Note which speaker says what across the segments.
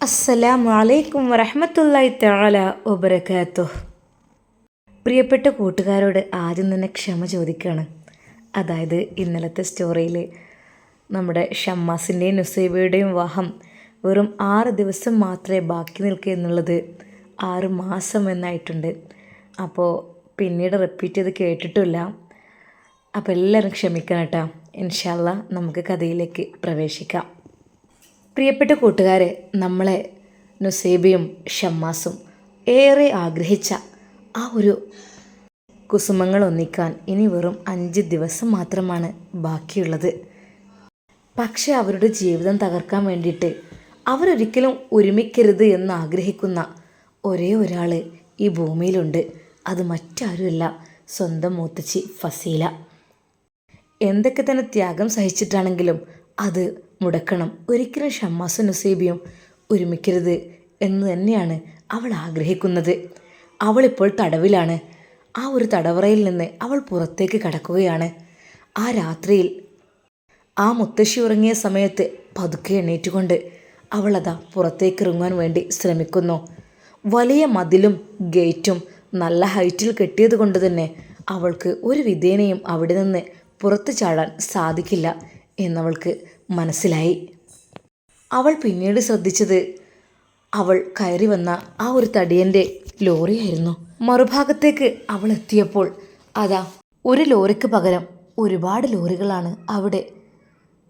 Speaker 1: അസ്സലാമു അലൈക്കും വറഹമത്തല്ലായി തആല ഒബരക്കാത്തു പ്രിയപ്പെട്ട കൂട്ടുകാരോട് ആദ്യം തന്നെ ക്ഷമ ചോദിക്കുകയാണ് അതായത് ഇന്നലത്തെ സ്റ്റോറിയിൽ നമ്മുടെ ഷമ്മാസിന്റെയും നുസൈബയുടെയും വിവാഹം വെറും ആറ് ദിവസം മാത്രമേ ബാക്കി നിൽക്കൂ എന്നുള്ളത് ആറ് മാസം എന്നായിട്ടുണ്ട്. അപ്പോൾ പിന്നീട് റിപ്പീറ്റ് ചെയ്ത് കേട്ടിട്ടില്ല. അപ്പോൾ എല്ലാവരും ക്ഷമിക്കണം കേട്ടോ. ഇൻഷാല്ല നമുക്ക് കഥയിലേക്ക് പ്രവേശിക്കാം. പ്രിയപ്പെട്ട കൂട്ടുകാരെ നമ്മളെ നുസേബിയും ഷമ്മാസും ഏറെ ആഗ്രഹിച്ച ആ ഒരു കുസുമങ്ങൾ ഒന്നിക്കാൻ ഇനി വെറും അഞ്ച് ദിവസം മാത്രമാണ് ബാക്കിയുള്ളത്. പക്ഷേ അവരുടെ ജീവിതം തകർക്കാൻ വേണ്ടിയിട്ട് അവരൊരിക്കലും ഒരുമിക്കരുത് എന്ന് ആഗ്രഹിക്കുന്ന ഒരേ ഒരാൾ ഈ ഭൂമിയിലുണ്ട്. അത് മറ്റാരുമല്ല സ്വന്തം മൂത്തച്ചി ഫസീല. എന്തൊക്കെ തന്നെ ത്യാഗം സഹിച്ചിട്ടാണെങ്കിലും അത് മുടക്കണം. ഒരിക്കലും ഷമ്മാസും നസീബിയും ഒരുമിക്കരുത് എന്ന് തന്നെയാണ് അവൾ ആഗ്രഹിക്കുന്നത്. അവളിപ്പോൾ തടവിലാണ്. ആ ഒരു തടവറയിൽ നിന്ന് അവൾ പുറത്തേക്ക് കടക്കുകയാണ്. ആ രാത്രിയിൽ ആ മുത്തശ്ശി ഉറങ്ങിയ സമയത്ത് പതുക്കെ എണീറ്റുകൊണ്ട് അവളതാ പുറത്തേക്ക് ഇറങ്ങാൻ വേണ്ടി ശ്രമിക്കുന്നു. വലിയ മതിലും ഗേറ്റും നല്ല ഹൈറ്റിൽ കെട്ടിയത് കൊണ്ട് തന്നെ അവൾക്ക് ഒരു വിധേനയും അവിടെ നിന്ന് പുറത്തു ചാടാൻ സാധിക്കില്ല എന്നവൾക്ക് മനസ്സിലായി. അവൾ പിന്നീട് ശ്രദ്ധിച്ചത് അവൾ കയറി വന്ന ആ ഒരു തടിയന്റെ ലോറിയായിരുന്നു. മറുഭാഗത്തേക്ക് അവൾ എത്തിയപ്പോൾ അതാ ഒരു ലോറിക്ക് പകരം ഒരുപാട് ലോറികളാണ് അവിടെ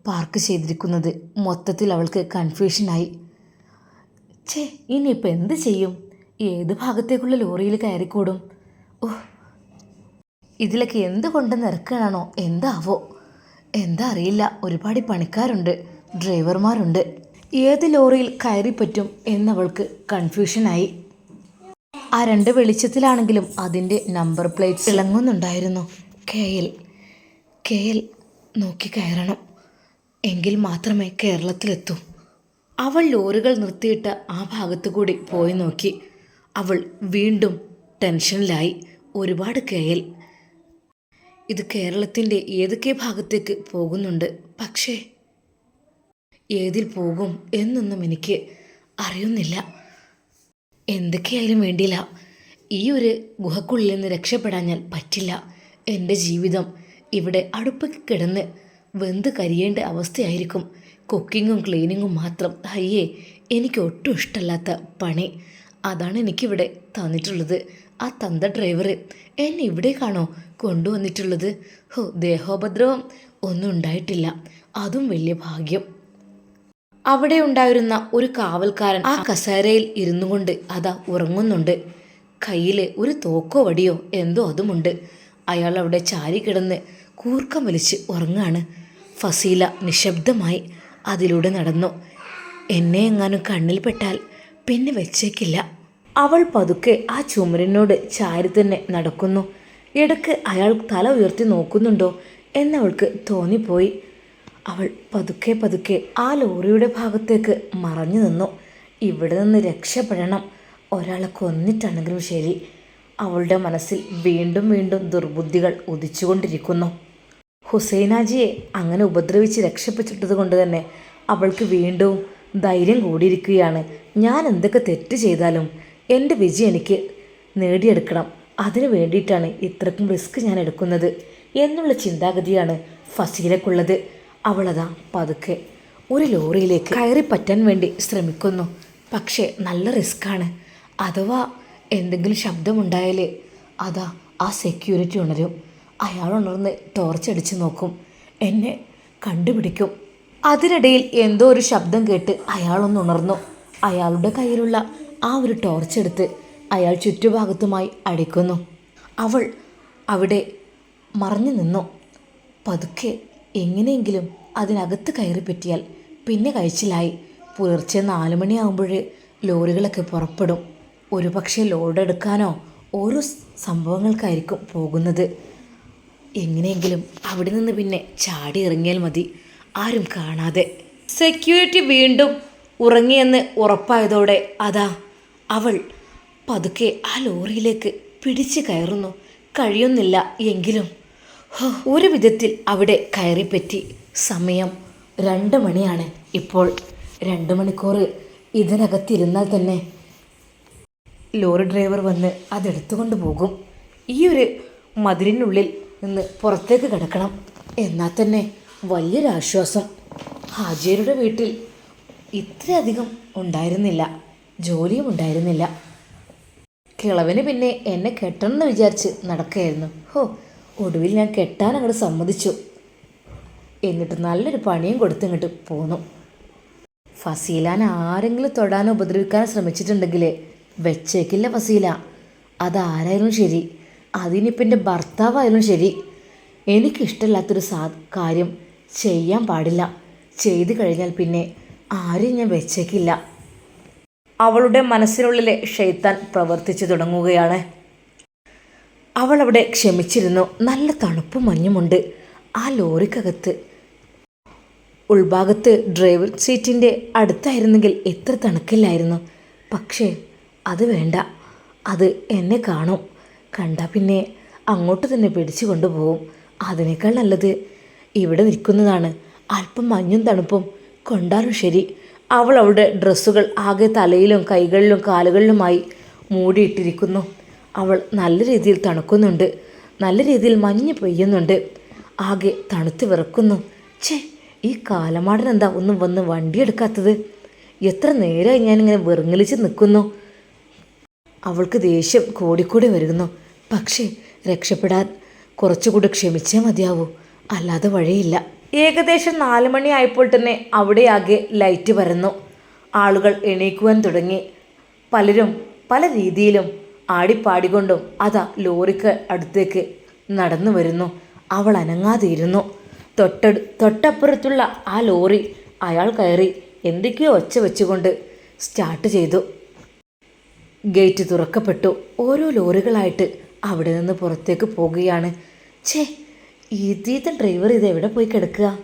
Speaker 1: പാർക്ക് ചെയ്തിരിക്കുന്നത്. മൊത്തത്തിൽ അവൾക്ക് കൺഫ്യൂഷനായി. ഛേ ഇനിയിപ്പോൾ എന്ത് ചെയ്യും? ഏത് ഭാഗത്തേക്കുള്ള ലോറിയിൽ കയറിക്കൂടും? ഓ ഇതിലൊക്കെ എന്ത് കൊണ്ടെന്ന് എന്താവോ? എന്താ അറിയില്ല ഒരുപാട് പണിക്കാരുണ്ട് ഡ്രൈവർമാരുണ്ട്. ഏത് ലോറിയിൽ കയറി പറ്റും എന്നവൾക്ക് കൺഫ്യൂഷനായി. ആ രണ്ട് വെളിച്ചത്തിലാണെങ്കിലും അതിന്റെ നമ്പർ പ്ലേറ്റ് ഇളങ്ങുന്നുണ്ടായിരുന്നു കെ എൽ കെ എൽ നോക്കി കയറണം. എങ്കിൽ മാത്രമേ കേരളത്തിലെത്തൂ. അവൾ ലോറികൾ നിർത്തിയിട്ട ആ ഭാഗത്തു കൂടി പോയി നോക്കി. അവൾ വീണ്ടും ടെൻഷനിലായി. ഒരുപാട് കെ എൽ ഇത് കേരളത്തിന്റെ ഏതൊക്കെ ഭാഗത്തേക്ക് പോകുന്നുണ്ട്? പക്ഷേ ഏതിൽ പോകും എന്നൊന്നും എനിക്ക് അറിയുന്നില്ല. എന്തൊക്കെയായാലും വേണ്ടിയില്ല. ഈ ഒരു ഗുഹക്കുള്ളിൽ നിന്ന് രക്ഷപ്പെടാൻ ഞാൻ പറ്റില്ല. എന്റെ ജീവിതം ഇവിടെ അടുപ്പ് കിടന്ന് വെന്ത് കരിയേണ്ട അവസ്ഥയായിരിക്കും. കുക്കിങ്ങും ക്ലീനിങ്ങും മാത്രം. അയ്യേ എനിക്ക് ഒട്ടും ഇഷ്ടമല്ലാത്ത പണി. അതാണ് എനിക്കിവിടെ തന്നിട്ടുള്ളത്. ആ തന്ത ഡ്രൈവർ എന്നെ ഇവിടേക്കാണോ കൊണ്ടുവന്നിട്ടുള്ളത്? ഹോ ദേഹോപദ്രവം ഒന്നും ഉണ്ടായിട്ടില്ല. അതും വലിയ ഭാഗ്യം. അവിടെ ഉണ്ടായിരുന്ന ഒരു കാവൽക്കാരൻ ആ കസേരയിൽ ഇരുന്നു കൊണ്ട് അതാ ഉറങ്ങുന്നുണ്ട്. കയ്യിൽ ഒരു തോക്കോ വടിയോ എന്തോ അതുമുണ്ട്. അയാൾ അവിടെ ചാരി കിടന്ന് കൂർക്കം വലിച്ച് ഉറങ്ങാണ്. ഫസീല നിശബ്ദമായി അതിലൂടെ നടന്നു. എന്നെ എങ്ങാനും കണ്ണിൽപ്പെട്ടാൽ പിന്നെ വെച്ചേക്കില്ല. അവൾ പതുക്കെ ആ ചുമരിനോട് ചാരി തന്നെ നടക്കുന്നു. ഇടയ്ക്ക് അയാൾ തല ഉയർത്തി നോക്കുന്നുണ്ടോ എന്നവൾക്ക് തോന്നിപ്പോയി. അവൾ പതുക്കെ പതുക്കെ ആ ലോറിയുടെ ഭാഗത്തേക്ക് മറഞ്ഞു നിന്നു. ഇവിടെ നിന്ന് രക്ഷപ്പെടണം. ഒരാളെ കൊന്നിട്ടാണെങ്കിലും ശരി. അവളുടെ മനസ്സിൽ വീണ്ടും വീണ്ടും ദുർബുദ്ധികൾ ഉദിച്ചുകൊണ്ടിരിക്കുന്നു. ഹുസൈനാജിയെ അങ്ങനെ ഉപദ്രവിച്ച് രക്ഷപ്പെട്ടിട്ടത് കൊണ്ട് തന്നെ അവൾക്ക് വീണ്ടും ധൈര്യം കൂടിയിരിക്കുകയാണ്. ഞാൻ എന്തൊക്കെ തെറ്റ് ചെയ്താലും എന്റെ വിജയം എനിക്ക് നേടിയെടുക്കണം. അതിനു വേണ്ടിയിട്ടാണ് ഇത്രക്കും റിസ്ക് ഞാൻ എടുക്കുന്നത് എന്നുള്ള ചിന്താഗതിയാണ് ഫസീലക്കുള്ളത്. അവളതാ പതുക്കെ ഒരു ലോറിയിലേക്ക് കയറി പറ്റാൻ വേണ്ടി ശ്രമിക്കുന്നു. പക്ഷേ നല്ല റിസ്ക്കാണ് അഥവാ എന്തെങ്കിലും ശബ്ദമുണ്ടായാൽ അതാ ആ സെക്യൂരിറ്റി ഉണരും. അയാൾ ഉണർന്ന് ടോർച്ച് ടോർച്ചടിച്ച് നോക്കും. എന്നെ കണ്ടുപിടിക്കും. അതിനിടയിൽ എന്തോ ഒരു ശബ്ദം കേട്ട് അയാളൊന്ന് ഉണർന്നു. അയാളുടെ കയ്യിലുള്ള ആ ഒരു ടോർച്ച് എടുത്ത് അയാൾ ചുറ്റുഭാഗത്തുമായി അടിക്കുന്നു. അവൾ അവിടെ മറഞ്ഞു നിന്നു. പതുക്കെ എങ്ങനെയെങ്കിലും അതിനകത്ത് കയറി പറ്റിയാൽ പിന്നെ കഴിച്ചിലായി. പുലർച്ചെ നാല് മണിയാകുമ്പോഴേ ലോറികളൊക്കെ പുറപ്പെടും. ഒരു പക്ഷേ ലോഡെടുക്കാനോ ഓരോ സംഭവങ്ങൾക്കായിരിക്കും പോകുന്നത്. എങ്ങനെയെങ്കിലും അവിടെ നിന്ന് പിന്നെ ചാടി ഇറങ്ങിയാൽ മതി. ആരും കാണാതെ. സെക്യൂരിറ്റി വീണ്ടും ഉറങ്ങിയെന്ന് ഉറപ്പായതോടെ അതാ അവൾ പതുക്കെ ആ ലോറിയിലേക്ക് പിടിച്ചു കയറുന്നു. കഴിയുന്നില്ല എങ്കിലും. ഒരു വിധത്തിൽ അവിടെ കയറിപ്പറ്റി. സമയം രണ്ട് മണിയാണ്. ഇപ്പോൾ രണ്ട് മണിക്കൂർ ഇതിനകത്തിരുന്നാൽ തന്നെ ലോറി ഡ്രൈവർ വന്ന് അതെടുത്തുകൊണ്ട് പോകും. ഈ ഒരു മതിലിനുള്ളിൽ നിന്ന് പുറത്തേക്ക് കിടക്കണം എന്നാൽ തന്നെ വലിയൊരാശ്വാസം. ഹാജിയരുടെ വീട്ടിൽ ഇത്രയധികം ഉണ്ടായിരുന്നില്ല. ജോലിയും ഉണ്ടായിരുന്നില്ല കിളവന് പിന്നെ എന്നെ കെട്ടണമെന്ന് വിചാരിച്ച് നടക്കുകയായിരുന്നു. ഹോ ഒടുവിൽ ഞാൻ കെട്ടാൻ അങ്ങോട്ട് സമ്മതിച്ചു. എന്നിട്ട് നല്ലൊരു പണിയും കൊടുത്ത് ഇങ്ങോട്ട് പോന്നു. ഫസീലാൻ ആരെങ്കിലും തൊടാനോ ഉപദ്രവിക്കാനോ ശ്രമിച്ചിട്ടുണ്ടെങ്കിൽ വെച്ചേക്കില്ല ഫസീല. അതാരായാലും ശരി. അതിനിപ്പം എന്റെ ഭർത്താവായാലും ശരി. എനിക്കിഷ്ടമില്ലാത്തൊരു സാ കാര്യം ചെയ്യാൻ പാടില്ല. ചെയ്തു കഴിഞ്ഞാൽ പിന്നെ ആരും ഞാൻ വെച്ചേക്കില്ല. അവളുടെ മനസ്സിനുള്ളിലെ ഷെയ്ത്താൻ പ്രവർത്തിച്ചു തുടങ്ങുകയാണ്. അവൾ അവിടെ ക്ഷമിച്ചിരുന്നു. നല്ല തണുപ്പും മഞ്ഞുമുണ്ട്. ആ ലോറിക്കകത്ത്. ഉൾഭാഗത്ത് ഡ്രൈവർ സീറ്റിന്റെ അടുത്തായിരുന്നെങ്കിൽ എത്ര തണുക്കില്ലായിരുന്നു. പക്ഷേ അത് വേണ്ട. അത് എന്നെ കാണും. കണ്ടാൽ പിന്നെ അങ്ങോട്ട് തന്നെ പിടിച്ചു കൊണ്ടുപോകും. അതിനേക്കാൾ നല്ലത് ഇവിടെ നിൽക്കുന്നതാണ്. അല്പം മഞ്ഞും തണുപ്പും. കൊണ്ടാലും ശരി. അവൾ അവളുടെ ഡ്രസ്സുകൾ ആകെ തലയിലും കൈകളിലും കാലുകളിലുമായി മൂടിയിട്ടിരിക്കുന്നു. അവൾ നല്ല രീതിയിൽ തണുക്കുന്നുണ്ട്. നല്ല രീതിയിൽ മഞ്ഞ് പെയ്യുന്നുണ്ട്. ആകെ തണുത്ത് വിറക്കുന്നു. ഛേ ഈ കാലമാടൻ എന്താ ഒന്നും വന്ന് വണ്ടിയെടുക്കാത്തത്? എത്ര നേരമായി ഞാനിങ്ങനെ വെറുങ്ങലിച്ച് നിൽക്കുന്നു. അവൾക്ക് ദേഷ്യം കൂടിക്കൂടി വരുന്നു. പക്ഷേ രക്ഷപ്പെടാൻ കുറച്ചുകൂടി ക്ഷമിച്ചേ മതിയാവൂ. അല്ലാതെ വഴിയില്ല. ഏകദേശം നാല് മണിയായപ്പോൾ തന്നെ അവിടെയാകെ ലൈറ്റ് പരന്നു. ആളുകൾ എണീക്കുവാൻ തുടങ്ങി. പലരും പല രീതിയിലും ആടിപ്പാടികൊണ്ടും അതാ ലോറിക്ക് അടുത്തേക്ക് നടന്നു വരുന്നു. അവൾ അനങ്ങാതിരുന്നു. തൊട്ടടു തൊട്ടപ്പുറത്തുള്ള ആ ലോറി അയാൾ കയറി എന്തൊക്കെയോ ഒച്ച വെച്ചുകൊണ്ട് സ്റ്റാർട്ട് ചെയ്തു. ഗേറ്റ് തുറക്കപ്പെട്ടു. ഓരോ ലോറികളായിട്ട് അവിടെ നിന്ന് പുറത്തേക്ക് പോകുകയാണ്. ഛേ ഇതീത്ത ഡ്രൈവർ ഇത് എവിടെ പോയി കിടക്കുക?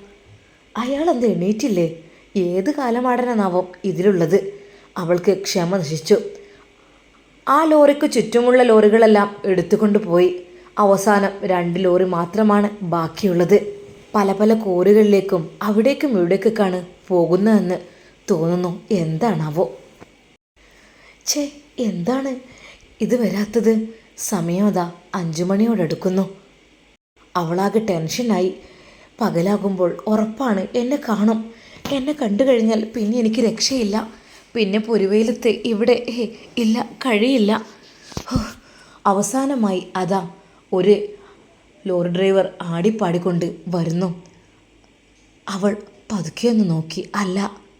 Speaker 1: അയാൾ എന്ത് എണീറ്റില്ലേ? ഏത് കാലമാടനാവോ ഇതിലുള്ളത്. അവൾക്ക് ക്ഷമ നശിച്ചു. ആ ലോറിക്ക് ചുറ്റുമുള്ള ലോറികളെല്ലാം എടുത്തുകൊണ്ട് പോയി. അവസാനം രണ്ട് ലോറി മാത്രമാണ് ബാക്കിയുള്ളത്. പല പല കോരുകളിലേക്കും അവിടേക്കും ഇവിടേക്കൊക്കെയാണ് പോകുന്നതെന്ന് തോന്നുന്നു. എന്താണാവോ? ഛേ എന്താണ് ഇത് വരാത്തത്? സമയം അതാ അഞ്ചു മണിയോടടുക്കുന്നു അവളാകെ ടെൻഷനായി. പകലാകുമ്പോൾ ഉറപ്പാണ് എന്നെ കാണും. എന്നെ കണ്ടു കഴിഞ്ഞാൽ പിന്നെ എനിക്ക് രക്ഷയില്ല. പിന്നെ പൊരുവയിലത്ത് ഇവിടെ ഇല്ല കഴിയില്ല. അവസാനമായി അതാ ഒരു ലോറി ഡ്രൈവർ ആടിപ്പാടിക്കൊണ്ട് വരുന്നു. അവൾ പതുക്കെ ഒന്ന് നോക്കി. അല്ല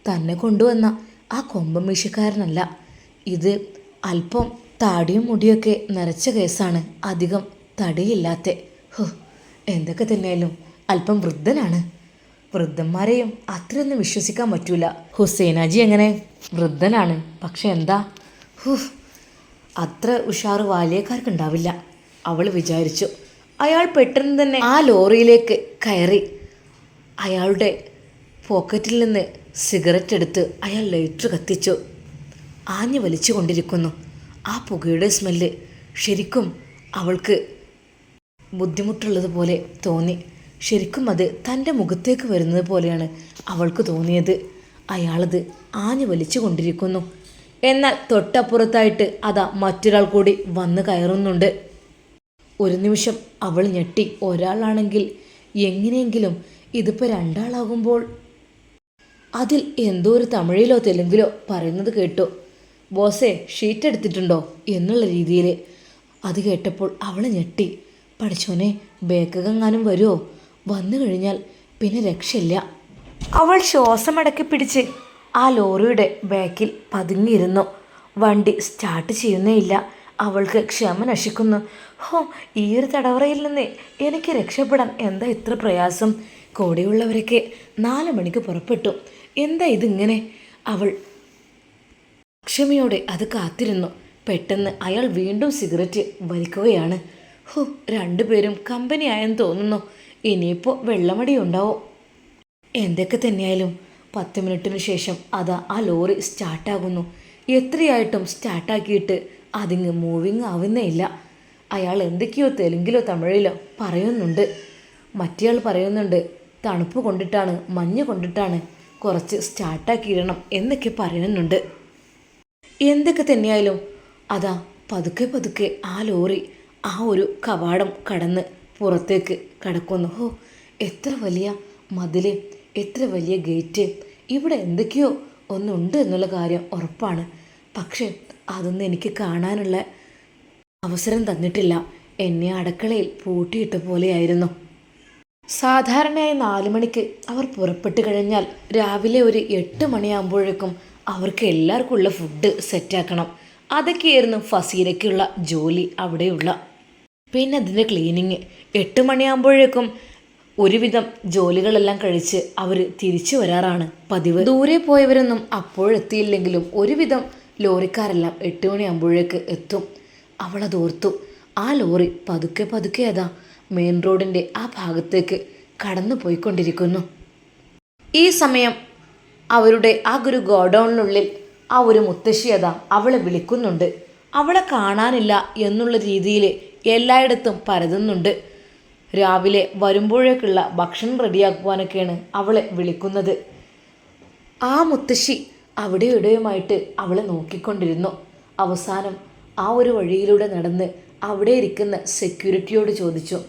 Speaker 1: തന്നെ കൊണ്ടുവന്ന ആ കൊമ്പം മീശക്കാരനല്ല. ഇത് അല്പം താടിയും മുടിയൊക്കെ നിറച്ച കേസാണ്. അധികം തടിയില്ലാത്ത ഹോ. എന്തൊക്കെ തന്നെയാലും അല്പം വൃദ്ധനാണ്. വൃദ്ധന്മാരെയും അത്രയൊന്നും വിശ്വസിക്കാൻ പറ്റൂല. ഹുസൈനാജി എങ്ങനെ? വൃദ്ധനാണ്. പക്ഷെ എന്താ? ഹൂ അത്ര ഉഷാറ് വാലിയക്കാർക്കുണ്ടാവില്ല. അവൾ വിചാരിച്ചു അയാൾ പെട്ടെന്ന് തന്നെ ആ ലോറിയിലേക്ക് കയറി അയാളുടെ പോക്കറ്റിൽ നിന്ന് സിഗരറ്റ് എടുത്ത് അയാൾ ലൈറ്റർ കത്തിച്ചു. ആഞ്ഞു വലിച്ചു കൊണ്ടിരിക്കുന്നു ആ പുകയുടെ സ്മെല്ല് ശരിക്കും അവൾക്ക് ബുദ്ധിമുട്ടുള്ളതുപോലെ തോന്നി. ശരിക്കും അത് തന്റെ മുഖത്തേക്ക് വരുന്നത് പോലെയാണ് അവൾക്ക് തോന്നിയത്. അയാളത് ആഞ്ഞു വലിച്ചു കൊണ്ടിരിക്കുന്നു. എന്നാൽ തൊട്ടപ്പുറത്തായിട്ട് അതാ മറ്റൊരാൾ കൂടി വന്ന് കയറുന്നുണ്ട്. ഒരു നിമിഷം അവൾ ഞെട്ടി. ഒരാളാണെങ്കിൽ എങ്ങനെയെങ്കിലും ഇതിപ്പോൾ രണ്ടാളാകുമ്പോൾ? അതിൽ എന്തോ ഒരു തമിഴിലോ തെലുങ്കിലോ പറയുന്നത് കേട്ടു. ബോസേ ഷീറ്റ് എടുത്തിട്ടുണ്ടോ? എന്നുള്ള രീതിയിൽ അത് കേട്ടപ്പോൾ അവൾ ഞെട്ടി. പഠിച്ചോനെ ബേക്കകങ്ങാനും വരുമോ വന്നു കഴിഞ്ഞാൽ പിന്നെ രക്ഷയില്ല. അവൾ ശ്വാസമടക്കി പിടിച്ച് ആ ലോറിയുടെ ബാക്കിൽ പതുങ്ങിയിരുന്നു. വണ്ടി സ്റ്റാർട്ട് ചെയ്യുന്നേയില്ല അവൾക്ക് ക്ഷമ നശിക്കുന്നു. ഹോ ഈ ഒരു തടവറയിൽ നിന്ന് എനിക്ക് രക്ഷപ്പെടാൻ എന്താ ഇത്ര പ്രയാസം? കൂടെയുള്ളവരൊക്കെ നാല് മണിക്ക് പുറപ്പെട്ടു. എന്താ ഇതിങ്ങനെ? അവൾ ക്ഷമയോടെ അത് കാത്തിരുന്നു. പെട്ടെന്ന് അയാൾ വീണ്ടും സിഗരറ്റ് വലിക്കുകയാണ്. ഹോ രണ്ടുപേരും കമ്പനിയായെന്ന് തോന്നുന്നു. ഇനിയിപ്പോൾ വെള്ളമടി ഉണ്ടാവും? എന്തൊക്കെ തന്നെയായാലും പത്ത് മിനിറ്റിന് ശേഷം അതാ ആ ലോറി സ്റ്റാർട്ടാകുന്നു. എത്രയായിട്ടും സ്റ്റാർട്ടാക്കിയിട്ട് അതിങ്ങ് മൂവിങ് ആവുന്നേ ഇല്ല. അയാൾ എന്തൊക്കെയോ തെലുങ്കിലോ തമിഴിലോ പറയുന്നുണ്ട്. മറ്റേയാൾ പറയുന്നുണ്ട് തണുപ്പ് കൊണ്ടിട്ടാണ് മഞ്ഞ് കൊണ്ടിട്ടാണ് കുറച്ച് സ്റ്റാർട്ടാക്കിയിടണം എന്നൊക്കെ പറയുന്നുണ്ട്. എന്തൊക്കെ തന്നെയായാലും അതാ പതുക്കെ പതുക്കെ ആ ലോറി ആ ഒരു കവാടം കടന്ന് പുറത്തേക്ക് കടക്കുന്നു. ഓ എത്ര വലിയ മതിൽ എത്ര വലിയ ഗേറ്റ് ഇവിടെ എന്തൊക്കെയോ ഒന്നുണ്ട് എന്നുള്ള കാര്യം ഉറപ്പാണ്. പക്ഷേ അതൊന്നും എനിക്ക് കാണാനുള്ള അവസരം തന്നിട്ടില്ല. എന്നെ അടുക്കളയിൽ പൂട്ടിയിട്ട പോലെയായിരുന്നു. സാധാരണയായി നാല് മണിക്ക് അവർ പുറപ്പെട്ടു കഴിഞ്ഞാൽ രാവിലെ ഒരു എട്ട് മണിയാകുമ്പോഴേക്കും അവർക്ക് എല്ലാവർക്കും ഉള്ള ഫുഡ് സെറ്റാക്കണം അതൊക്കെയായിരുന്നു ഫസീലയ്ക്കുള്ള ജോലി അവിടെയുള്ള പിന്നെ അതിന്റെ ക്ലീനിങ് എട്ട് മണിയാകുമ്പോഴേക്കും ഒരുവിധം ജോലികളെല്ലാം കഴിച്ച് അവർ തിരിച്ചു വരാറാണ് പതിവ്. ദൂരെ പോയവരൊന്നും അപ്പോഴെത്തിയില്ലെങ്കിലും ഒരുവിധം ലോറിക്കാരെല്ലാം എട്ട് മണിയാകുമ്പോഴേക്ക് എത്തും. അവളത് ഓർത്തു. ആ ലോറി പതുക്കെ പതുക്കെ അതാ മെയിൻ റോഡിന്റെ ആ ഭാഗത്തേക്ക് കടന്നു പോയിക്കൊണ്ടിരിക്കുന്നു. ഈ സമയം അവരുടെ ആ ഒരു ഗോഡൗണിനുള്ളിൽ ആ ഒരു മുത്തശ്ശി അതാ അവളെ വിളിക്കുന്നുണ്ട്. അവളെ കാണാനില്ല എന്നുള്ള രീതിയിൽ എല്ലായിടത്തും പരതുന്നുണ്ട്. രാവിലെ വരുമ്പോഴേക്കുള്ള ഭക്ഷണം റെഡിയാക്കുവാനൊക്കെയാണ് അവളെ വിളിക്കുന്നത്. ആ മുത്തശ്ശി അവിടെ ഇവിടെയുമായിട്ട് അവളെ നോക്കിക്കൊണ്ടിരുന്നു. അവസാനം ആ ഒരു വഴിയിലൂടെ നടന്ന് അവിടെ ഇരിക്കുന്ന സെക്യൂരിറ്റിയോട് ചോദിച്ചു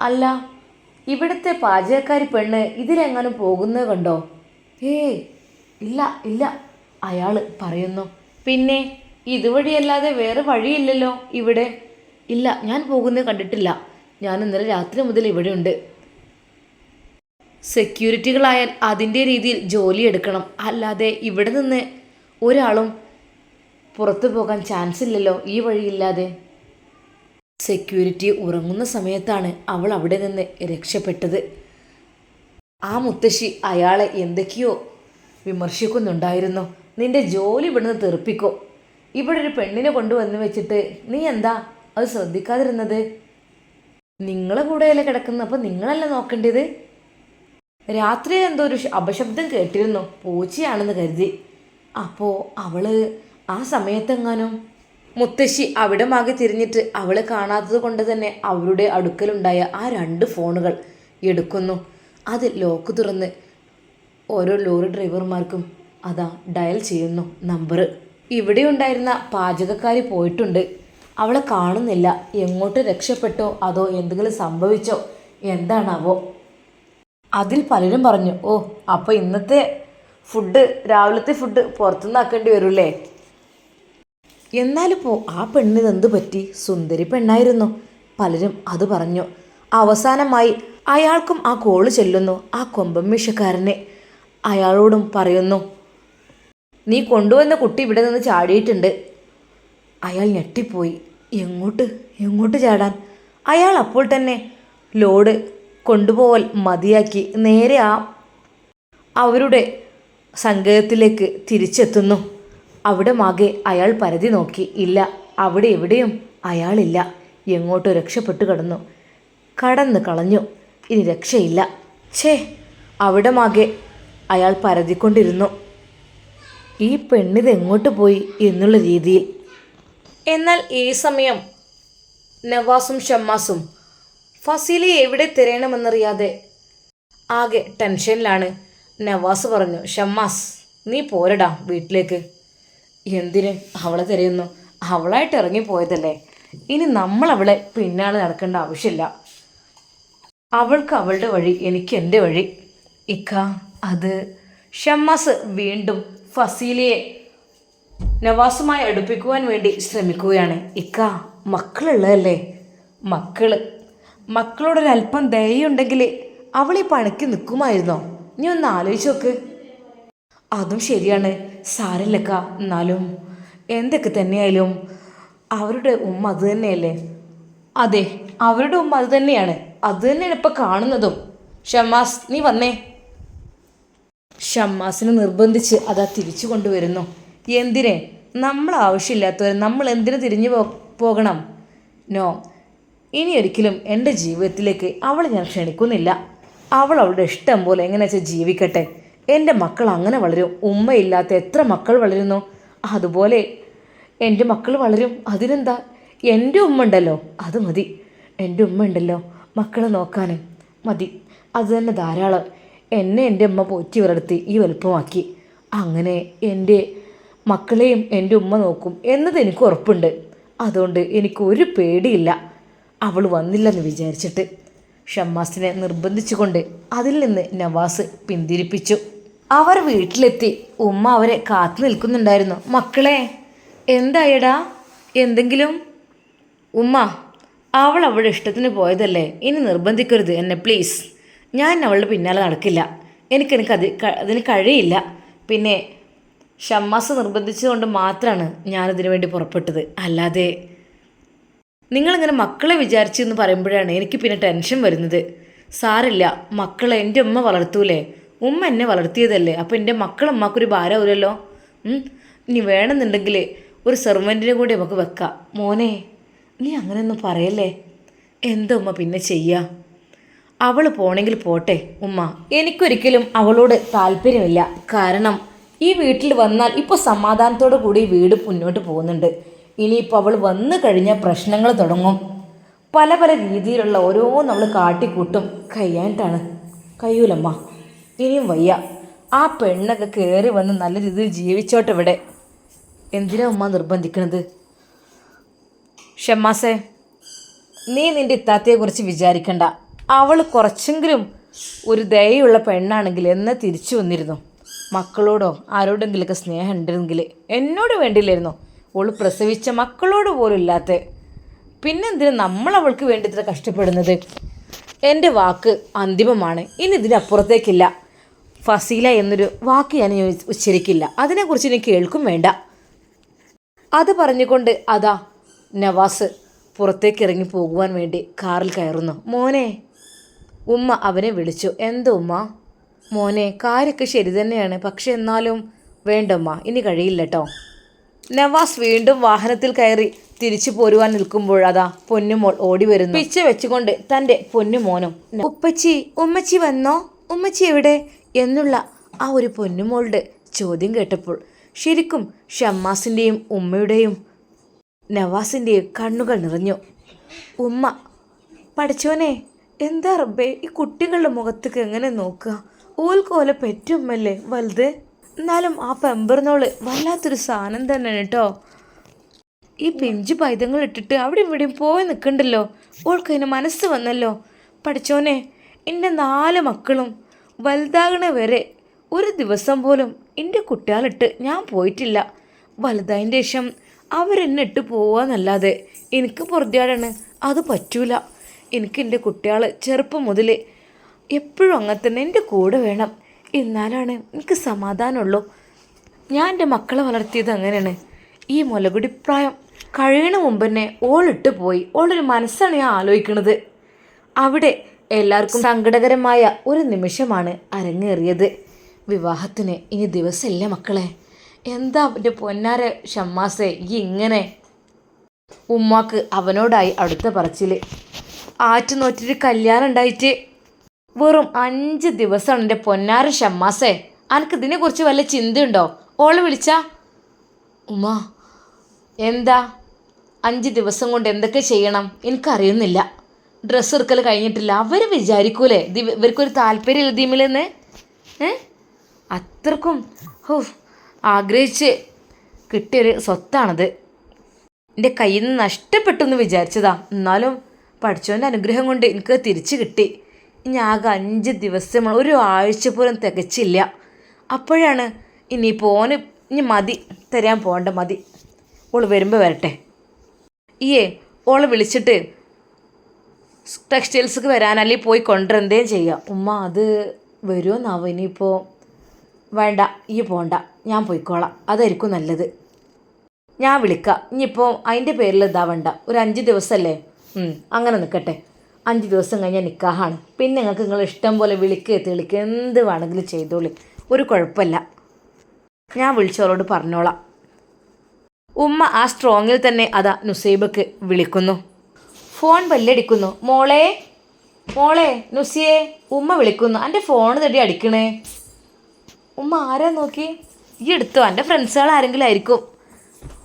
Speaker 1: അല്ല ഇവിടുത്തെ പാചകക്കാരി പെണ്ണ് ഇതിലെങ്ങാനും പോകുന്നത് കണ്ടോ? ഏയ് ഇല്ല ഇല്ല അയാൾ പറയുന്നു. പിന്നെ ഇതുവഴിയല്ലാതെ വേറെ വഴിയില്ലല്ലോ ഇവിടെ? ഇല്ല ഞാൻ പോകുന്നത് കണ്ടിട്ടില്ല. ഞാൻ ഇന്നലെ രാത്രി മുതൽ ഇവിടെയുണ്ട്. സെക്യൂരിറ്റികളായാൽ അതിന്റെ രീതിയിൽ ജോലി എടുക്കണം. അല്ലാതെ ഇവിടെ നിന്ന് ഒരാളും പുറത്തു പോകാൻ ചാൻസ് ഇല്ലല്ലോ ഈ വഴിയില്ലാതെ. സെക്യൂരിറ്റി ഉറങ്ങുന്ന സമയത്താണ് അവൾ അവിടെ നിന്ന് രക്ഷപ്പെട്ടത്. ആ മുത്തശ്ശി അയാളെ എന്തൊക്കെയോ വിമർശിക്കുന്നുണ്ടായിരുന്നു. നിന്റെ ജോലി ഇവിടുന്ന് തെറിപ്പിക്കോ. ഇവിടെ ഒരു പെണ്ണിനെ കൊണ്ടുവന്ന് വെച്ചിട്ട് നീ എന്താ അത് ശ്രദ്ധിക്കാതിരുന്നത് നിങ്ങളെ കൂടെയല്ലേ കിടക്കുന്നത്? അപ്പം നിങ്ങളല്ല നോക്കേണ്ടത്? രാത്രി എന്തോ ഒരു അപശബ്ദം കേട്ടിരുന്നു. പൂച്ചയാണെന്ന് കരുതി. അപ്പോൾ അവൾ ആ സമയത്തെങ്ങാനും? മുത്തശ്ശി അവിടെ മാകെ തിരിഞ്ഞിട്ട് അവളെ കാണാത്തത് കൊണ്ട് തന്നെ അവരുടെ അടുക്കലുണ്ടായ ആ രണ്ട് ഫോണുകൾ എടുക്കുന്നു. അത് ലോക്ക് തുറന്ന് ഓരോ ലോറി ഡ്രൈവർമാർക്കും അതാ ഡയൽ ചെയ്യുന്നു നമ്പർ ഇവിടെ ഉണ്ടായിരുന്ന പാചകക്കാരി പോയിട്ടുണ്ട്. അവളെ കാണുന്നില്ല. എങ്ങോട്ട് രക്ഷപ്പെട്ടോ? അതോ എന്തെങ്കിലും സംഭവിച്ചോ? എന്താണാവോ? അതിൽ പലരും പറഞ്ഞു ഓ അപ്പോൾ ഇന്നത്തെ ഫുഡ് രാവിലത്തെ ഫുഡ് പുറത്തുനിന്നാക്കേണ്ടി വരൂല്ലേ? വരൂലേ എന്നാലിപ്പോൾ ആ പെണ്ണിന് എന്ത് പറ്റി? സുന്ദരി പെണ്ണായിരുന്നു. പലരും അത് പറഞ്ഞു. അവസാനമായി അയാൾക്കും ആ കോൾ ചെല്ലുന്നു ആ കൊമ്പം കൊമ്പമ്മീശക്കാരനെ അയാളോടും പറയുന്നു നീ കൊണ്ടുവന്ന കുട്ടി ഇവിടെ നിന്ന് ചാടിയിട്ടുണ്ട്. അയാൾ ഞെട്ടിപ്പോയി. എങ്ങോട്ട്? എങ്ങോട്ട് ചാടാൻ? അയാൾ അപ്പോൾ തന്നെ ലോഡ് കൊണ്ടുപോവൽ മതിയാക്കി നേരെ ആ അവരുടെ സങ്കേതത്തിലേക്ക് തിരിച്ചെത്തുന്നു. അവിടെ മാകെ അയാൾ പരതി നോക്കി. ഇല്ല അവിടെ എവിടെയും അയാളില്ല. എങ്ങോട്ടോ രക്ഷപ്പെട്ടു കടന്നു. കടന്ന് കളഞ്ഞു. ഇനി രക്ഷയില്ല. ഛേ അവിടെ മാകെ അയാൾ പരതിക്കൊണ്ടിരുന്നു. ഈ പെണ്ണിത് എങ്ങോട്ട് പോയി എന്നുള്ള രീതിയിൽ എന്നാൽ ഈ സമയം നവാസും ഷമ്മാസും ഫസീലെ എവിടെ തിരയണമെന്നറിയാതെ ആകെ ടെൻഷനിലാണ്. നവാസ് പറഞ്ഞു ഷമ്മാസ് നീ പോരടാ വീട്ടിലേക്ക്. എന്തിന്? അവളെ തിരയുന്നു. അവളായിട്ട് ഇറങ്ങിപ്പോയതല്ലേ ഇനി നമ്മൾ അവളെ പിന്നാലെ നടക്കേണ്ട ആവശ്യമില്ല. അവൾക്ക് അവളുടെ വഴി എനിക്ക് എന്റെ വഴി. ഇക്ക അത് ഷമ്മാസ് വീണ്ടും ഫസീലയെ നവാസുമായി അടുപ്പിക്കുവാൻ വേണ്ടി ശ്രമിക്കുകയാണ്. ഇക്ക മക്കളുള്ളതല്ലേ? മക്കൾ. മക്കളോടൊരല്പം ദയുണ്ടെങ്കിൽ അവൾ ഈ പണിക്ക് നിൽക്കുമായിരുന്നോ? നീ ഒന്ന് ആലോചിച്ച് നോക്ക്. അതും ശരിയാണ്. സാരല്ലക്ക എന്നാലും എന്തൊക്കെ തന്നെയായാലും അവരുടെ ഉമ്മ അത് തന്നെയല്ലേ? അതെ അവരുടെ ഉമ്മ അത് തന്നെയാണ്. അത് തന്നെയാണ് ഇപ്പം കാണുന്നതും. ഷമാസ് നീ വന്നേ. ഷമ്മാസിനെ നിർബന്ധിച്ച് അതാ തിരിച്ചു കൊണ്ടുവരുന്നു. എന്തിനെ? നമ്മൾ ആവശ്യമില്ലാത്തവർ നമ്മൾ എന്തിനു തിരിഞ്ഞു പോകണം? നോ. ഇനി ഒരിക്കലും എന്റെ ജീവിതത്തിലേക്ക് അവൾ ഞാൻ ക്ഷണിക്കുന്നില്ല. അവൾ അവളുടെ ഇഷ്ടം പോലെ എങ്ങനെ വെച്ചാൽ ജീവിക്കട്ടെ? എന്റെ മക്കൾ അങ്ങനെ വളരും. ഉമ്മയില്ലാത്ത എത്ര മക്കൾ വളരുന്നു? അതുപോലെ എന്റെ മക്കൾ വളരും. അതിനെന്താ? എന്റെ ഉമ്മ ഉണ്ടല്ലോ. അത് മതി. എന്റെ ഉമ്മ ഉണ്ടല്ലോ. മക്കളെ നോക്കാൻ മതി. അത് തന്നെ ധാരാളം. എന്നെ എന്റെ ഉമ്മ പോറ്റി വളർത്തി ഈ വലുപ്പമാക്കി. അങ്ങനെ എന്റെ മക്കളെയും എന്റെ ഉമ്മ നോക്കും എന്നത് എനിക്ക് ഉറപ്പുണ്ട്. അതുകൊണ്ട് എനിക്ക് ഒരു പേടിയില്ല. അവൾ വന്നില്ലെന്ന് വിചാരിച്ചിട്ട് ഷമ്മാസിനെ നിർബന്ധിച്ചുകൊണ്ട് അതിൽ നിന്ന് നവാസ് പിന്തിരിപ്പിച്ചു. അവർ വീട്ടിലെത്തി. ഉമ്മ അവരെ കാത്തു നിൽക്കുന്നുണ്ടായിരുന്നു. മക്കളെ എന്തായടാ? എന്തെങ്കിലും? ഉമ്മ അവൾ അവളുടെ ഇഷ്ടത്തിന് പോയതല്ലേ? ഇനി നിർബന്ധിക്കരുത് എന്നെ പ്ലീസ്. ഞാൻ അവളുടെ പിന്നാലെ നടക്കില്ല. എനിക്കെനിക്ക് അത് അതിന് കഴിയില്ല. പിന്നെ ഷമ്മാസ് നിർബന്ധിച്ചതുകൊണ്ട് മാത്രമാണ് ഞാനതിനു വേണ്ടി പുറപ്പെട്ടത്. അല്ലാതെ നിങ്ങളിങ്ങനെ മക്കളെ വിചാരിച്ചു എന്ന് പറയുമ്പോഴാണ് എനിക്ക് പിന്നെ ടെൻഷൻ വരുന്നത്. സാറില്ല മക്കളെ എന്റെ ഉമ്മ വളർത്തൂലേ? ഉമ്മ എന്നെ വളർത്തിയതല്ലേ? അപ്പോൾ എന്റെ മക്കൾ ഉമ്മക്കൊരു ഭാരമില്ലല്ലോ ഇനി വേണമെന്നുണ്ടെങ്കിൽ ഒരു സെർവന്റിനെ കൂടി നമുക്ക് വെക്കാം. മോനെ നീ അങ്ങനെയൊന്നും പറയല്ലേ? എന്താ ഉമ്മ പിന്നെ ചെയ്യുക അവൾ പോണെങ്കിൽ പോട്ടെ ഉമ്മ. എനിക്കൊരിക്കലും അവളോട് താല്പര്യമില്ല. കാരണം ഈ വീട്ടിൽ വന്നാൽ ഇപ്പോൾ സമാധാനത്തോടു കൂടി വീട് മുന്നോട്ട് പോകുന്നുണ്ട്. ഇനിയിപ്പോൾ അവൾ വന്നു കഴിഞ്ഞാൽ പ്രശ്നങ്ങൾ തുടങ്ങും. പല പല രീതിയിലുള്ള ഓരോ നമ്മൾ കാട്ടിക്കൂട്ടും. കഴിയാനിട്ടാണ് കഴിയൂലമ്മ ഇനിയും വയ്യ. ആ പെണ്ണൊക്കെ കയറി വന്ന് നല്ല രീതിയിൽ ജീവിച്ചോട്ടെ ഇവിടെ. എന്തിനാ ഉമ്മ നിർബന്ധിക്കണത്? ഷമ്മാസേ നീ നിന്റെ ഇത്താത്തയെക്കുറിച്ച് വിചാരിക്കണ്ട. അവൾ കുറച്ചെങ്കിലും ഒരു ദയുള്ള പെണ്ണാണെങ്കിൽ എന്നെ തിരിച്ചു വന്നിരുന്നു. മക്കളോടോ ആരോടെങ്കിലൊക്കെ സ്നേഹം ഉണ്ടെങ്കിൽ എന്നോട് വേണ്ടിയില്ലായിരുന്നു. ഓൾ പ്രസവിച്ച മക്കളോട് പോലും ഇല്ലാത്ത. പിന്നെന്തിനു നമ്മൾ അവൾക്ക് വേണ്ടി ഇത്ര കഷ്ടപ്പെടുന്നത്? എന്റെ വാക്ക് അന്തിമമാണ്. ഇനി ഇതിനപ്പുറത്തേക്കില്ല ഫസീല എന്നൊരു വാക്ക് ഞാൻ ഉച്ചരിക്കില്ല. അതിനെക്കുറിച്ച് ഇനി കേൾക്കും വേണ്ട. അത് പറഞ്ഞുകൊണ്ട് അതാ നവാസ് പുറത്തേക്ക് ഇറങ്ങി പോകുവാൻ വേണ്ടി കാറിൽ കയറുന്നു. മോനെ ഉമ്മ അവനെ വിളിച്ചു. എന്തോ ഉമ്മ? മോനെ കാര്യൊക്കെ ശരി തന്നെയാണ്. പക്ഷെ എന്നാലും വേണ്ടമ്മ ഇനി കഴിയില്ല കേട്ടോ നവാസ് വീണ്ടും വാഹനത്തിൽ കയറി തിരിച്ചു പോരുവാൻ നിൽക്കുമ്പോൾ അതാ പൊന്നുമോൾ ഓടി വരുന്നു. പിച്ച വെച്ചുകൊണ്ട് തന്റെ പൊന്നുമോനും ഉപ്പച്ചി ഉമ്മച്ചി വന്നോ? ഉമ്മച്ചി എവിടെ? എന്നുള്ള ആ ഒരു പൊന്നുമോളുടെ ചോദ്യം കേട്ടപ്പോൾ ശരിക്കും ഷമ്മാസിന്റെയും ഉമ്മയുടെയും നവാസിന്റെയും കണ്ണുകൾ നിറഞ്ഞു. ഉമ്മ പഠിച്ചോനെ എന്താ റബ്ബേ ഈ കുട്ടികളുടെ മുഖത്തേക്ക് എങ്ങനെ നോക്കുക? ഓൽക്കോല പെറ്റുമ്മല്ലേ വലുത് എന്നാലും ആ പെമ്പറിനോൾ വല്ലാത്തൊരു സാധനം തന്നെയാണ് കേട്ടോ ഈ പിഞ്ചു പൈതങ്ങൾ ഇട്ടിട്ട് അവിടെ ഇവിടെയും പോയി നിൽക്കണ്ടല്ലോ ഓൾക്ക് അതിന് മനസ്സ് വന്നല്ലോ. പഠിച്ചോനെ എന്റെ നാല് മക്കളും വലുതാകണ വരെ ഒരു ദിവസം പോലും എന്റെ കുട്ടികളിട്ട് ഞാൻ പോയിട്ടില്ല. വലുതായതിന്റെ ശേഷം അവരെന്നെ ഇട്ട് പോവാന്നല്ലാതെ എനിക്ക് പുറത്തിയാടാണ് അത് പറ്റൂല. എനിക്ക് എന്റെ കുട്ടികൾ ചെറുപ്പം മുതൽ എപ്പോഴും അങ്ങനെ എന്റെ കൂടെ വേണം. എന്നാലാണ് എനിക്ക് സമാധാനമുള്ളൂ. ഞാൻ എന്റെ മക്കളെ വളർത്തിയത് അങ്ങനെയാണ്. ഈ മുലകുടി പ്രായം കഴിയണ മുമ്പ് തന്നെ ഓളിട്ട് പോയി. ഓളൊരു മനസ്സാണ് ഞാൻ ആലോചിക്കുന്നത് അവിടെ എല്ലാവർക്കും സങ്കടകരമായ ഒരു നിമിഷമാണ് അരങ്ങേറിയത്. വിവാഹത്തിന് ഇനി ദിവസമില്ല മക്കളെ. എന്താ എന്റെ പൊന്നാര ഷമ്മാസെ ഈ ഇങ്ങനെ? ഉമ്മാക്ക് അവനോടായി അടുത്ത പറച്ചിൽ ആറ്റുനോറ്റൊരു കല്യാണം ഉണ്ടായിട്ട് വെറും അഞ്ച് ദിവസമാണ് എന്റെ പൊന്നാര ഷമ്മാസേ. അനക്ക് ഇതിനെക്കുറിച്ച് വല്ല ചിന്തയുണ്ടോ? ഓൾ വിളിച്ചാ. ഉമ്മ എന്താ? അഞ്ച് ദിവസം കൊണ്ട് എന്തൊക്കെ ചെയ്യണം? എനിക്കറിയുന്നില്ല. ഡ്രസ്സ് എടുക്കൽ കഴിഞ്ഞിട്ടില്ല. അവർ വിചാരിക്കൂലേ? ഇവർക്കൊരു താല്പര്യം ദീമിലെന്ന് ഏ? അത്രക്കും ഹോ ആഗ്രഹിച്ച് കിട്ടിയൊരു സ്വത്താണത്. എന്റെ കയ്യിൽ നിന്ന് നഷ്ടപ്പെട്ടു എന്ന് വിചാരിച്ചതാ. എന്നാലും പഠിച്ചവന്റെ അനുഗ്രഹം കൊണ്ട് എനിക്ക് തിരിച്ചു കിട്ടി. ഇനി ആകെ അഞ്ച് ദിവസം ഒരു ആഴ്ച പോലും തികച്ചില്ല. അപ്പോഴാണ് ഇനി പോന് ഇനി മതി തരാൻ പോകണ്ട മതി. ഓൾ വരുമ്പോൾ വരട്ടെ. ഈയേ ഓളെ വിളിച്ചിട്ട് ടെക്സ്റ്റൈൽസ്ക്ക് വരാൻ അല്ലെങ്കിൽ പോയി കൊണ്ടുവരെന്തേം ചെയ്യാം? ഉമ്മ അത് വരുമെന്നാവും ഇനിയിപ്പോൾ വേണ്ട ഈ പോണ്ട. ഞാൻ പോയിക്കോളാം. അതായിരിക്കും നല്ലത്. ഞാൻ വിളിക്കാം. ഇനിയിപ്പോൾ അതിന്റെ പേരിൽ ഇതാവണ്ട ഒരു അഞ്ച് ദിവസമല്ലേ അങ്ങനെ നിൽക്കട്ടെ അഞ്ച് ദിവസം കഴിഞ്ഞാൽ നിക്കാഹാണ്. പിന്നെ നിങ്ങൾക്ക് നിങ്ങൾ ഇഷ്ടം പോലെ വിളിക്കുക തെളിക്കുക എന്ത് വേണമെങ്കിലും ചെയ്തോളി. ഒരു കുഴപ്പമില്ല. ഞാൻ വിളിച്ചവളോട് പറഞ്ഞോളാം. ഉമ്മ ആ സ്ട്രോങ്ങിൽ തന്നെ അതാ നുസൈബക്ക് വിളിക്കുന്നു. ഫോൺ ബെല്ലടിക്കുന്നു. മോളെ മോളെ നുസിയെ ഉമ്മ വിളിക്കുന്നു. എന്റെ ഫോൺ തടി അടിക്കണേ? ഉമ്മ ആരാ നോക്കി? ഈ എടുത്തോ എന്റെ ഫ്രണ്ട്സുകൾ ആരെങ്കിലും ആയിരിക്കും.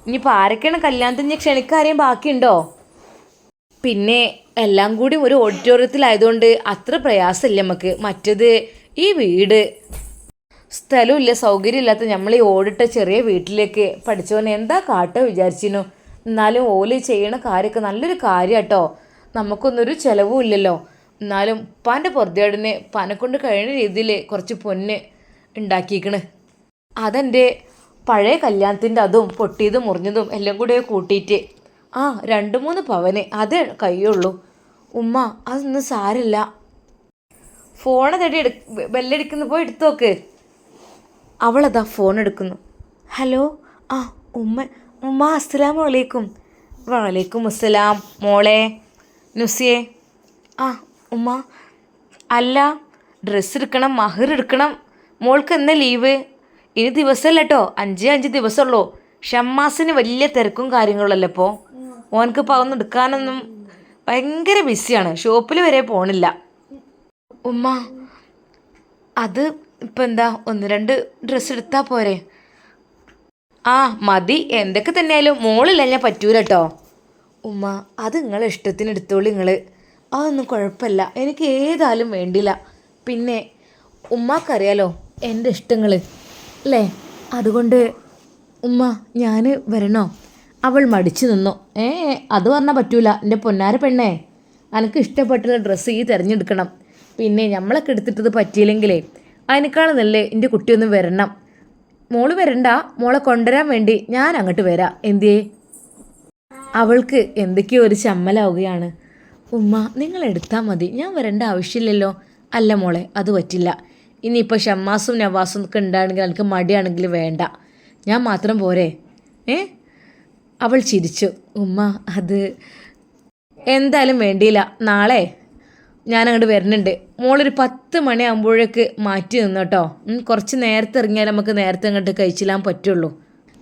Speaker 1: ഇനിയിപ്പോൾ ആരൊക്കെയാണ് കല്യാണത്തിന് ക്ഷണിക്കാരെയും ബാക്കിയുണ്ടോ? പിന്നെ എല്ലാം കൂടി ഒരു ഓഡിറ്റോറിയത്തിലായതുകൊണ്ട് അത്ര പ്രയാസമില്ല നമുക്ക്. മറ്റത് ഈ വീട് സ്ഥലമില്ല സൗകര്യമില്ലാത്ത നമ്മൾ ഈ ഓടിട്ട ചെറിയ വീട്ടിലേക്ക് പഠിച്ചവനെ എന്താ കാട്ടോ വിചാരിച്ചിനു. എന്നാലും ഓൽ ചെയ്യണ കാര്യമൊക്കെ നല്ലൊരു കാര്യം കേട്ടോ നമുക്കൊന്നൊരു ചിലവും ഇല്ലല്ലോ. എന്നാലും ഉപ്പാന്റെ പുറത്തേടിനെ പനക്കൊണ്ട് കൊണ്ട് കഴിയുന്ന രീതിയിൽ കുറച്ച് പൊന്ന് ഉണ്ടാക്കിയിരിക്കണ് അതെന്റെ പഴയ കല്യാണത്തിന്റെ അതും പൊട്ടിയതും മുറിഞ്ഞതും എല്ലാം കൂടെ കൂട്ടിയിട്ട് ആ രണ്ട് മൂന്ന് പവന്. അതേ കൈയുള്ളൂ ഉമ്മ അതൊന്നും സാരില്ല ഫോണ് തടി എടു ബെല്ലടിക്കുന്നു. പോയി എടുത്തു നോക്ക്. അവളതാ ഫോൺ എടുക്കുന്നു. ഹലോ? ആ ഉമ്മ ഉമ്മ അസ്സലാം അലൈക്കും. വലൈക്കും അസ്സലാം. മോളെ നുസിയെ. ആ ഉമ്മ. അല്ല ഡ്രസ്സ് എടുക്കണം മഹർ എടുക്കണം. മോൾക്ക് എന്നാ ലീവ്? ഇനി ദിവസമല്ല കേട്ടോ അഞ്ച് അഞ്ച് ദിവസമുള്ളൂ. ഷമ്മാസിന് വലിയ തിരക്കും കാര്യങ്ങളല്ലേ ഇപ്പോൾ ഓനക്ക് ഇപ്പോൾ അതൊന്നും എടുക്കാനൊന്നും ഭയങ്കര ബിസിയാണ്. ഷോപ്പിൽ വരെ പോണില്ല. ഉമ്മ അത് ഇപ്പം എന്താ ഒന്ന് രണ്ട് ഡ്രസ്സ് എടുത്താൽ പോരെ? ആ മതി. എന്തൊക്കെ തന്നെയായാലും മോളില്ല ഞാൻ പറ്റൂല കേട്ടോ ഉമ്മ അത് നിങ്ങളെ ഇഷ്ടത്തിന് എടുത്തോളൂ നിങ്ങൾ അതൊന്നും കുഴപ്പമില്ല. എനിക്ക് ഏതായാലും വേണ്ടില്ല. പിന്നെ ഉമ്മാക്കറിയാലോ എന്റെ ഇഷ്ടങ്ങൾ അല്ലേ അതുകൊണ്ട് ഉമ്മ ഞാൻ വരണോ? അവൾ മടിച്ചു നിന്നു. ഏ അത് പറഞ്ഞാൽ പറ്റൂല. എന്റെ പൊന്നാര പെണ്ണേ അനക്ക് ഇഷ്ടപ്പെട്ടുള്ള ഡ്രസ്സ് ഈ തിരഞ്ഞെടുക്കണം. പിന്നെ നമ്മളൊക്കെ എടുത്തിട്ടത് പറ്റിയില്ലെങ്കിലേ അതിനേക്കാളും നല്ല എന്റെ കുട്ടിയൊന്ന് വരണം. മോൾ വരണ്ട മോളെ കൊണ്ടുവരാൻ വേണ്ടി ഞാൻ അങ്ങോട്ട് വരാം. എന്തേ അവൾക്ക് എന്തൊക്കെയോ ഒരു ചമ്മലാവുകയാണ്. ഉമ്മ നിങ്ങൾ എടുത്താൽ മതി. ഞാൻ വരേണ്ട ആവശ്യമില്ലല്ലോ. അല്ല മോളെ അത് പറ്റില്ല. ഇനിയിപ്പോൾ ഷമ്മാസും നവാസും ഒക്കെ ഉണ്ടാണെങ്കിൽ എനിക്ക് മടിയാണെങ്കിൽ വേണ്ട. ഞാൻ മാത്രം പോരെ. ഏ? അവൾ ചിരിച്ചു. ഉമ്മ അത് എന്തായാലും വേണ്ടിയില്ല. നാളെ ഞാൻ അങ്ങോട്ട് വരുന്നുണ്ട് മോളൊരു പത്ത് മണിയാകുമ്പോഴേക്ക് മാറ്റി നിന്ന് കേട്ടോ. കുറച്ച് നേരത്തെ ഇറങ്ങിയാൽ നമുക്ക് നേരത്തെ അങ്ങോട്ട് കഴിച്ചില്ലാൻ പറ്റുള്ളൂ.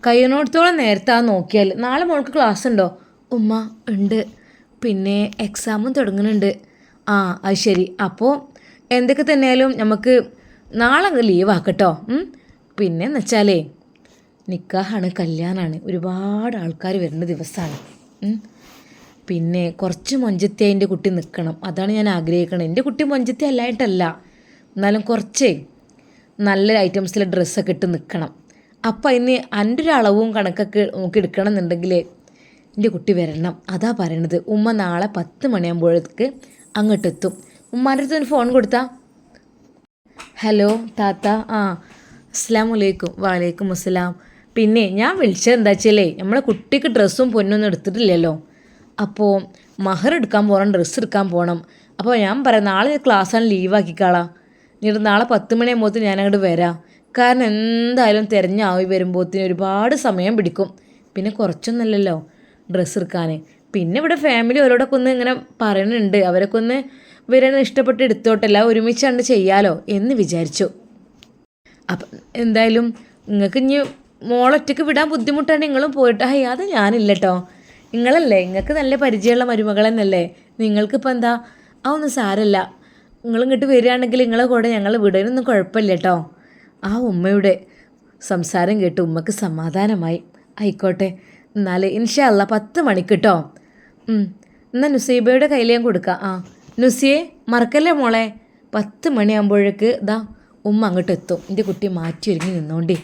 Speaker 1: കഴിയുന്നിടത്തോളം നേരത്തെ ആ നോക്കിയാൽ. നാളെ മോൾക്ക് ക്ലാസ് ഉണ്ടോ? ഉമ്മ ഉണ്ട്. പിന്നെ എക്സാമും തുടങ്ങുന്നുണ്ട് ആ അത് ശരി. അപ്പോൾ എന്തൊക്കെ തന്നെയാലും നമുക്ക് നാളെ ലീവ് ആക്കട്ടോ ഉം. പിന്നെ എന്ന് വെച്ചാലേ നിക്കാഹാണ് കല്യാണമാണ് ഒരുപാട് ആൾക്കാർ വരുന്ന ദിവസമാണ് പിന്നെ കുറച്ച് മൊഞ്ചത്തി എന്റെ കുട്ടി നിൽക്കണം അതാണ് ഞാൻ ആഗ്രഹിക്കുന്നത് എന്റെ കുട്ടി മൊഞ്ചത്തി അല്ലായിട്ടല്ല. എന്നാലും കുറച്ചേ നല്ല ഐറ്റംസിലെ ഡ്രസ്സൊക്കെ ഇട്ട് നിൽക്കണം അപ്പം അതിന് എന്റെ ഒരു അളവും കണക്കൊക്കെ നോക്കി എടുക്കണം എന്നുണ്ടെങ്കിൽ എന്റെ കുട്ടി വരണം. അതാ പറയണത്. ഉമ്മ നാളെ പത്ത് മണിയാകുമ്പോഴേക്ക് അങ്ങോട്ടെത്തും ഉമ്മാന്റെ അടുത്ത് ഫോൺ കൊടുത്താ? ഹലോ താത്ത. ആ അസ്സാം വലൈക്കും വാലൈക്കും അസ്സലാം. പിന്നെ ഞാൻ വിളിച്ചത് എന്താ വെച്ചാലേ നമ്മളെ കുട്ടിക്ക് ഡ്രസ്സും പൊന്നൊന്നും എടുത്തിട്ടില്ലല്ലോ. അപ്പോൾ മഹർ എടുക്കാൻ പോകണം ഡ്രസ്സ് എടുക്കാൻ പോകണം അപ്പോൾ ഞാൻ പറയാം നാളെ ക്ലാസ്സാണ് ലീവാക്കിക്കാളാം എന്നിട്ട് നാളെ പത്ത് മണിയാകുമ്പോൾ ഞാൻ അങ്ങോട്ട് വരാം. കാരണം എന്തായാലും തിരഞ്ഞാവി വരുമ്പോഴത്തേന് ഒരുപാട് സമയം പിടിക്കും. പിന്നെ കുറച്ചൊന്നുമല്ലല്ലോ ഡ്രസ്സ് എടുക്കാൻ പിന്നെ ഇവിടെ ഫാമിലി അവരോടൊക്കെ ഒന്ന് ഇങ്ങനെ പറയുന്നുണ്ട് അവരൊക്കെ ഒന്ന് വരാൻ ഇഷ്ടപ്പെട്ട് എടുത്തോട്ടല്ല ഒരുമിച്ചാണ്ട് ചെയ്യാലോ എന്ന് വിചാരിച്ചു. അപ്പം എന്തായാലും നിങ്ങൾക്ക് ഇനി മോളൊറ്റയ്ക്ക് വിടാൻ ബുദ്ധിമുട്ടാണ് നിങ്ങളും പോയിട്ട്. അയ്യ അത് ഞാനില്ല കേട്ടോ നിങ്ങളല്ലേ നിങ്ങൾക്ക് നല്ല പരിചയമുള്ള മരുമകൾ തന്നെയല്ലേ? നിങ്ങൾക്കിപ്പോൾ എന്താ? അതൊന്നും സാരമില്ല നിങ്ങൾ ഇങ്ങോട്ട് വരികയാണെങ്കിൽ നിങ്ങളെ കൂടെ ഞങ്ങൾ വിടാനൊന്നും കുഴപ്പമില്ല കേട്ടോ ആ ഉമ്മയുടെ സംസാരം കേട്ട് ഉമ്മക്ക് സമാധാനമായി. ആയിക്കോട്ടെ എന്നാൽ ഇൻഷല്ല പത്ത് മണിക്ക് കേട്ടോ എന്നാൽ നുസീബയുടെ കയ്യിൽ ഞാൻ കൊടുക്കാം. ആ നുസിയെ മറക്കല്ലേ മോളെ? പത്ത് മണിയാകുമ്പോഴേക്ക് ഇതാ ഉമ്മ അങ്ങോട്ട് എത്തും എന്റെ കുട്ടി മാറ്റി ഒരുങ്ങി നിന്നോണ്ടി.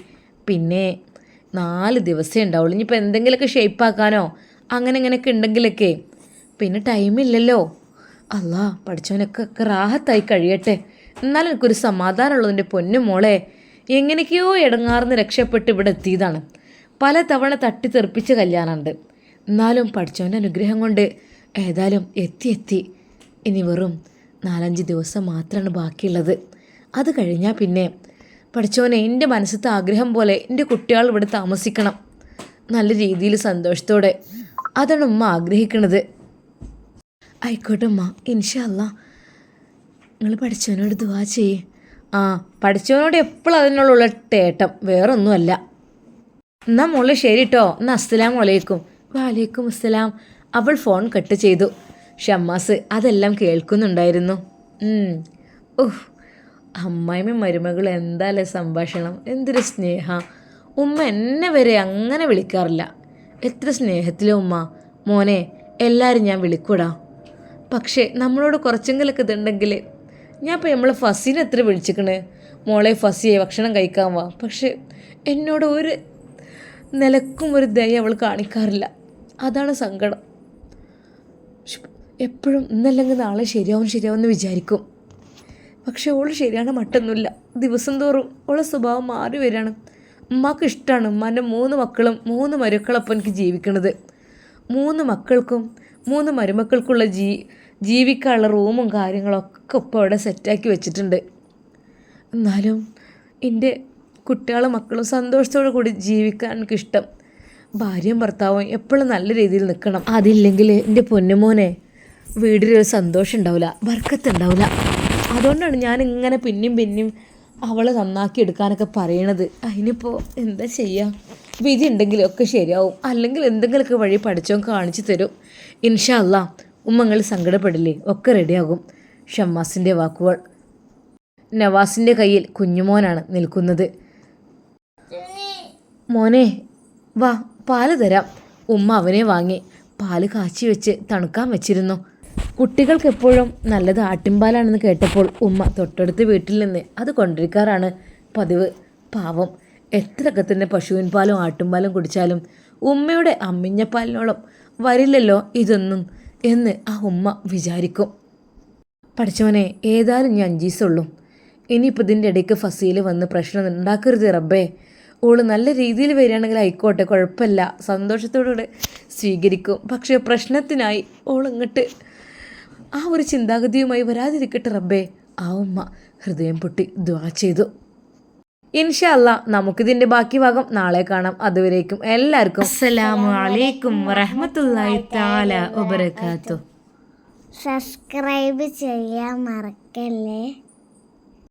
Speaker 1: പിന്നെ നാല് ദിവസമേ ഉണ്ടാവുള്ളൂ. ഇനിയിപ്പോൾ എന്തെങ്കിലുമൊക്കെ ഷേപ്പാക്കാനോ അങ്ങനെ ഇങ്ങനെയൊക്കെ ഉണ്ടെങ്കിലൊക്കെ പിന്നെ ടൈമില്ലല്ലോ അല്ലാ പഠിച്ചവനൊക്കെ ഒക്കെ റാഹത്തായി കഴിയട്ടെ. എന്നാലും എനിക്കൊരു സമാധാനമുള്ളതിന്റെ പൊന്നു മോളെ. എങ്ങനെയൊക്കെയോ ഇടങ്ങാർന്ന് രക്ഷപ്പെട്ട് ഇവിടെ എത്തിയതാണ്. പല തവണ തട്ടിത്തെറിപ്പിച്ച കല്യാണമുണ്ട്. എന്നാലും പഠിച്ചവന്റെ അനുഗ്രഹം കൊണ്ട് ഏതായാലും എത്തി എത്തി. ഇനി വെറും നാലഞ്ച് ദിവസം മാത്രമാണ് ബാക്കിയുള്ളത്. അത് കഴിഞ്ഞാൽ പിന്നെ പഠിച്ചവനെ എന്റെ മനസ്സത്തെ ആഗ്രഹം പോലെ എന്റെ കുട്ടികൾ ഇവിടെ താമസിക്കണം. നല്ല രീതിയിൽ സന്തോഷത്തോടെ. അതാണ് ഉമ്മ ആഗ്രഹിക്കണത്. ആയിക്കോട്ടെ ഉമ്മ. ഇൻഷല്ല നിങ്ങൾ പഠിച്ചവനോട് ദുവാ ചെയ്യേ. ആ പഠിച്ചവനോട് എപ്പോഴും അതിനുള്ള തേട്ടം. വേറൊന്നുമല്ല. എന്നാ മോളെ ശരി കേട്ടോ എന്നാ അസ്സലാം വലൈക്കും വാലൈക്കും അസ്സലാം. അവൾ ഫോൺ കട്ട് ചെയ്തു. ഷമ്മാസ് അതെല്ലാം കേൾക്കുന്നുണ്ടായിരുന്നു. ഉം. അമ്മായിമ്മ മരുമകൾ എന്താല്ലേ സംഭാഷണം? എന്തൊരു സ്നേഹ. ഉമ്മ എന്നെ വരെ അങ്ങനെ വിളിക്കാറില്ല. എത്ര സ്നേഹത്തിലെ ഉമ്മ. മോനെ എല്ലാവരും ഞാൻ വിളിക്കൂടാ. പക്ഷേ നമ്മളോട് കുറച്ചെങ്കിലൊക്കെ ഇതുണ്ടെങ്കിൽ ഞാൻ ഇപ്പോൾ നമ്മളെ ഫസീനെ എത്ര വിളിച്ചിക്കണ്? മോളെ ഫസിയെ ഭക്ഷണം കഴിക്കാൻ വാ. പക്ഷേ എന്നോട് ഒരു നിലക്കും ഒരു ദയ അവൾ കാണിക്കാറില്ല. അതാണ് സങ്കടം. എപ്പോഴും ഇന്നല്ലെങ്കിൽ നാളെ ശരിയാവും ശരിയാവും എന്ന് വിചാരിക്കും. പക്ഷെ ഓൾ ശരിയാണ് മട്ടൊന്നുമില്ല. ദിവസം തോറും ഓളെ സ്വഭാവം മാറി വരികയാണ്. ഉമ്മാക്ക് ഇഷ്ടമാണ് ഉമ്മാന്റെ മൂന്ന് മക്കളും മൂന്ന് മരുക്കളൊപ്പം എനിക്ക് ജീവിക്കണത്. മൂന്ന് മക്കൾക്കും മൂന്ന് മരുമക്കൾക്കുള്ള ജീ ജീവിക്കാനുള്ള റൂമും കാര്യങ്ങളൊക്കെ ഇപ്പോൾ അവിടെ സെറ്റാക്കി വെച്ചിട്ടുണ്ട്. എന്നാലും എന്റെ കുട്ടികളും മക്കളും സന്തോഷത്തോടു കൂടി ജീവിക്കാൻ എനിക്കിഷ്ടം. ഭാര്യയും ഭർത്താവും എപ്പോഴും നല്ല രീതിയിൽ നിൽക്കണം. അതില്ലെങ്കിൽ എന്റെ പൊന്നുമോനെ വീടിലൊരു സന്തോഷം ഉണ്ടാവില്ല വർക്കത്ത് ഉണ്ടാവില്ല. അതുകൊണ്ടാണ് ഞാൻ ഇങ്ങനെ പിന്നെയും പിന്നെയും അവൾ നന്നാക്കി എടുക്കാനൊക്കെ പറയണത്. അതിനിപ്പോൾ എന്താ ചെയ്യുക വിധി ഉണ്ടെങ്കിലൊക്കെ ശരിയാവും. അല്ലെങ്കിൽ എന്തെങ്കിലുമൊക്കെ വഴി പഠിച്ചോ കാണിച്ചു തരും. ഇൻഷല്ല ഉമ്മങ്ങൾ സങ്കടപ്പെടില്ലേ? ഒക്കെ റെഡിയാകും. ഷമ്മാസിന്റെ വാക്കുകൾ. നവാസിന്റെ കയ്യിൽ കുഞ്ഞുമോനാണ് നിൽക്കുന്നത്. മോനെ വാ പാൽ തരാം. ഉമ്മ അവനെ വാങ്ങി പാൽ കാച്ചി വെച്ച് തണുക്കാൻ വെച്ചിരുന്നു. കുട്ടികൾക്ക് എപ്പോഴും നല്ലത് ആട്ടിൻപാലാണെന്ന് കേട്ടപ്പോൾ ഉമ്മ തൊട്ടടുത്ത് വീട്ടിൽ നിന്ന് അത് കൊണ്ടിരിക്കാറാണ് പതിവ്. പാവം. എത്രയൊക്കെ തന്നെ പശുവിൻ പാലും ആട്ടുംപാലും കുടിച്ചാലും ഉമ്മയുടെ അമ്മിഞ്ഞപ്പാലിനോളം വരില്ലല്ലോ ഇതൊന്നും എന്ന് ആ ഉമ്മ വിചാരിക്കും. പഠിച്ചവനെ ഏതായാലും ഞാൻ അഞ്ചീസുള്ളൂ. ഇനിയിപ്പോൾ ഇതിന്റെ ഇടയ്ക്ക് ഫസീൽ വന്ന് പ്രശ്നം ഉണ്ടാക്കരുത് റബ്ബേ. ഓൾ നല്ല രീതിയിൽ വരികയാണെങ്കിൽ ആയിക്കോട്ടെ കുഴപ്പമില്ല. സന്തോഷത്തോടുകൂടെ സ്വീകരിക്കും. പക്ഷേ പ്രശ്നത്തിനായി ഓൾ ഇങ്ങോട്ട് ആ ഒരു ചിന്താഗതിയുമായി വരാതിരിക്കട്ടെ റബ്ബേ. ആ ഉമ്മ ഹൃദയം പൊട്ടി ദ്വാ ചെയ്തു. ഇൻഷല്ല നമുക്കിതിന്റെ നമുക്കിതിന്റെ ബാക്കി ഭാഗം നാളെ കാണാം. അതുവരേക്കും എല്ലാവർക്കും അസ്സലാമു അലൈക്കും വറഹ്മത്തുള്ളാഹി തആല വബറകാതുഹു.
Speaker 2: സബ്സ്ക്രൈബ് ചെയ്യാൻ മറക്കല്ലേ?